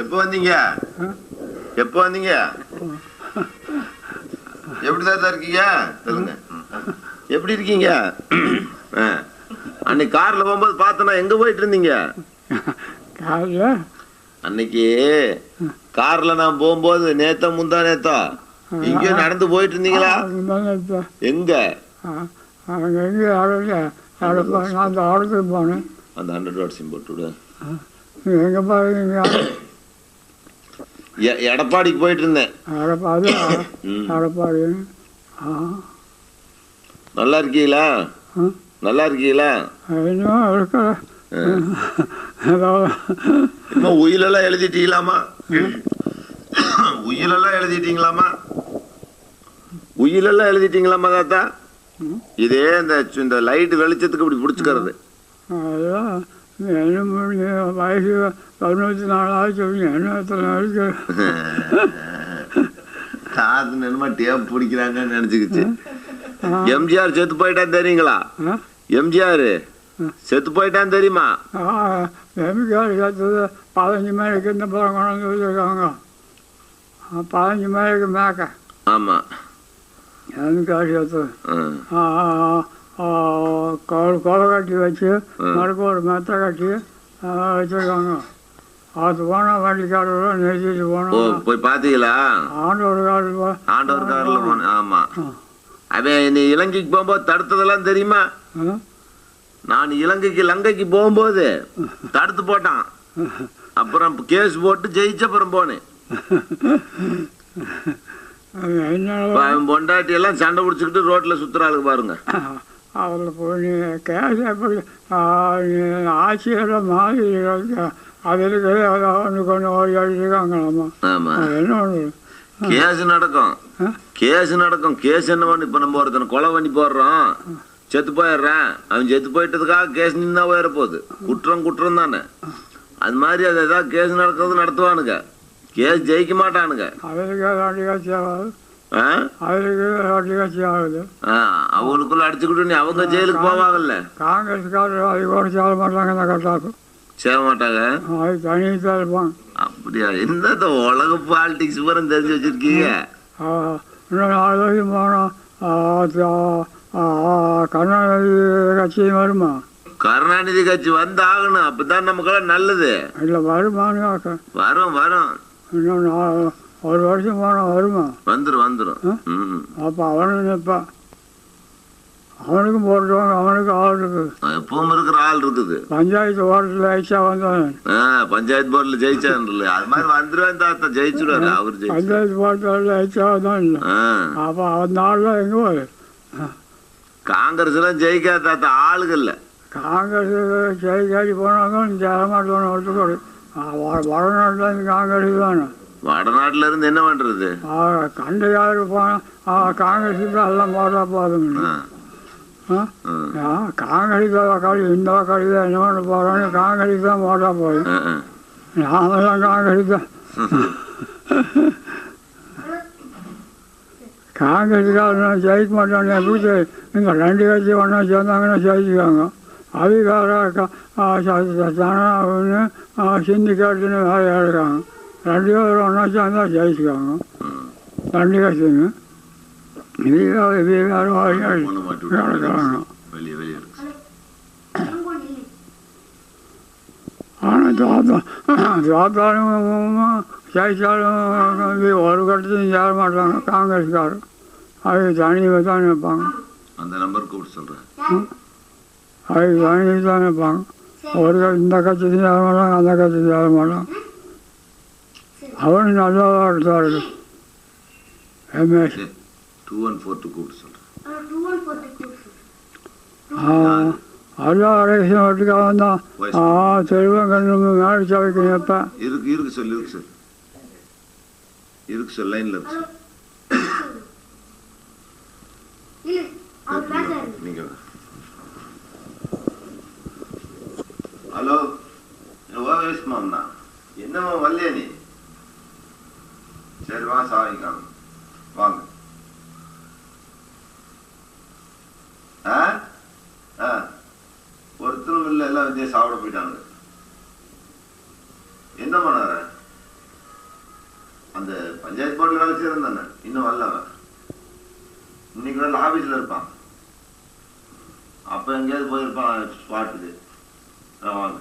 எப்போ வந்தீங்க? எப்போ வந்தீங்க? எப்படி தாத்தா இருக்கீங்க? சொல்லுங்க. எப்படி இருக்கீங்க. அன்னைக்கு கார்ல போகும்போது பார்த்தனா எங்க போயிட்டு இருந்தீங்க? அன்னைக்கு கார்ல நான் போகும்போது நேத்தா முந்தா நேத்தா? எங்கேயோ நடந்து போயிட்டு இருந்தீங்களா? எங்க? அவங்க எங்கே அந்த போனேன். அந்த ஹண்ட்ரட் வாட் சிம் போட்டு விடு. எங்கே பாருங்க எடப்பாடிக்கு போயிட்டு இருந்தேன் ஆ. நல்லா இருக்கீங்களா. நல்லா இருக்கீங்களா? இன்னும் உயிலெல்லாம் எழுதிட்டீங்களாமா உயிலெல்லாம் எழுதிட்டீங்களாமா உயிலெல்லாம் எழுதிட்டீங்களாமா தாத்தா. இதே இந்த இந்த லைட் வெளிச்சத்துக்கு இப்படி பிடிச்சிக்கிறது. என்ன முடிஞ்ச வயசு தொண்ணூற்றி நாலாவது என்ன எத்தனை வயசு காது என்னமா டேப் பிடிக்கிறாங்கன்னு நினைச்சுக்கிச்சு. எம்ஜிஆர் செத்து போயிட்டான் தெரியுங்களா? எம்ஜிஆர். செத்து போயிட்டான் தெரியுமா? எம்ஜிஆர் சேர்த்தது பதினஞ்சு மணிக்கு இந்த படம் கொண்டு வச்சுருக்காங்க. பதினஞ்சு மணிக்கு மேக்க. ஆமா. எம்ஜிஆர் சேர்த்தது ஆ. கொலை கொலை கட்டி வச்சு. மறுக்க ஒரு மெத்த கட்டி வச்சுருக்காங்க அது போனால் வண்டிக்காரரோட நிறுத்திட்டு போனோம் போய் பாத்தீங்களா ஆண்டோட காடு போ ஆண்டவர் கார்ல போன ஆமா ஆ. அவன் நீ இலங்கைக்கு போகும்போது தடுத்ததெல்லாம் தெரியுமா? நான் இலங்கைக்கு லங்கைக்கு போகும்போது தடுத்து போட்டான் அப்புறம் கேஸ் போட்டு ஜெயிச்ச அப்புறம் போனேன் அவன் பொண்டாட்டி எல்லாம் சண்டை பிடிச்சிக்கிட்டு ரோட்ல சுத்துறாளுக்கு பாருங்க அதில் போய் கேஸ் எப்படி ஆட்சியில் மாதிரி அது இருக்கிறது அதை ஒன்று கொண்டு ஓடி அடிச்சுக்காங்களாம்மா என்ன ஒன்று கேஸ் நடக்கும்? கேஸ் நடக்கும். கேஸ் என்ன பண்ணி? இப்ப நம்ம ஒருத்தனை கொலை பண்ணி போடுறோம். செத்து போயிடுறான். அவன் செத்து போயிட்டதுக்காக கேஸ் நின்னா போயிட போகுது. குற்றம் குற்றம் தானே. அது மாதிரி அது ஏதாவது கேஸ் நடக்கிறது நடத்துவானுங்க. கேஸ் ஜெயிக்க மாட்டானுங்க. அதுக்கு? அதுக்கு அவங்களுக்குள்ள அடிச்சுக்கிட்டு நீ அவங்க ஜெயிலுக்கு போவாங்கல்ல? காங்கிரஸ்காரர் அது கூட சேர மாட்டாங்க இந்த கட்டாக்கும் சேர மாட்டாங்க? அது தனியாக தான் இருப்பாங்க அப்படியா? இந்த உலக பாலிடிக்ஸ் பூரா தெரிஞ்சு வச்சிருக்கீங்க? இன்னும் நாலு வருஷம் போனோம் கருணாநிதி கட்சி வருமா? கருணாநிதி கட்சி வந்தாகணும். அப்பதான் நமக்கெல்லாம் நல்லது. இல்லை வருமானு வரும் வரும். இன்னும் நா- ஒரு வருஷம் போனால் வருமா? வந்துரும் வந்துரும். ம். அப்போ அவனும் நிற்பான் அவனுக்கும் போட்டுருவாங்க அவனுக்கும் ஆள் இருக்குது. எப்பவும் இருக்கிற ஆள் இருக்குது. பஞ்சாயத்து ஓட்டத்தில் ஐச்சா வந்தவன். ஆ, பஞ்சாயத்து போர்டுல ஜெயிச்சான்ல அது மாதிரி வந்துருவேன் தாத்தா ஜெயிச்சுடுவாரு அவர் ஜெயிச்சு பஞ்சாயத்து ஓட்டத்தில் ஐச்சா வந்தவன் இல்லை. அப்போ அந்த ஆள்லாம் எங்கே போய் காங்கிரஸ் எல்லாம் ஜெயிக்காத தாத்தா ஆளுகள்ல காங்கிரஸ் ஜெயிக்காடி போனாங்க ஜெயமாட்டோன்னு ஒருத்தர் வடநாட்டில் காங்கிரஸ் தானே வடநாட்டுல இருந்து என்ன பண்றது? கண்ட யாரு போனால் காங்கிரஸுக்கு எல்லாம் போட்டா போதுங்க காங்கிரஸ் வாக்காளி இந்த வாக்காளி தான் என்ன பண்ண போகிறோன்னு காங்கிரஸ் தான் போட்டா போதும். நாமெல்லாம் காங்கிரஸ் தான் காங்கிரஸுக்காரன் ஜெயிக்க மாட்டாங்க எப்படி இங்க ரெண்டு கட்சி ஒன்றா சேர்ந்தாங்கன்னா ஜெயிச்சுக்காங்க அதிகார ஒன்று சிந்திக்காட்டுன்னு வேலையாக இருக்காங்க. ரெண்டு பேரும் ஒன்றா சேர்ந்தா ஜெயிச்சுக்காங்க ரெண்டு கட்சிங்க மாட்டி விட்டு நடக்கிறாங்க. ஆனால் தாத்தா தாத்தாலும் ஜெயிச்சாலும் ஒரு கட்டத்தையும் சேர மாட்டாங்க காங்கிரஸ்காரர் அது தனியாக தான் நிற்பாங்க அந்த நம்பர் கூப்பிட்டு சொல்றேன். அது தனியாக தான் நிற்பாங்க ஒரு இந்த கட்சியும் சேர மாட்டாங்க அந்த கட்சியும் சேர மாட்டாங்க அவனும் நல்லா எடுத்தாரு MS two one four two கூப்பிட்டு சொல்றேன். எல்லா அரசியல் வீட்டுக்காக வந்தான் Voice. ஆ தெருவங்கன்னு மேலே சபைக்கு நிற்பேன் இருக்கு இருக்கு சொல்லு இருக்கு சொல்லு. இருக்கு சொல்லு லைன்ல இருக்கு சொல்லு. நீங்க சரி வா சாமி காமி வாங்க ஒருத்தரும் இல்லை எல்லாம் விஜய் சாப்பிட போயிட்டாங்க என்ன பண்ணார? அந்த பஞ்சாயத்து போர்டில் வேலை செய்யறந்தானே இன்னும் வரல இன்னைக்கு வேலை ஆபீஸ்ல இருப்பான். அப்ப எங்கேயாவது போயிருப்பான் ஸ்பாட்டுக்கு வாங்க.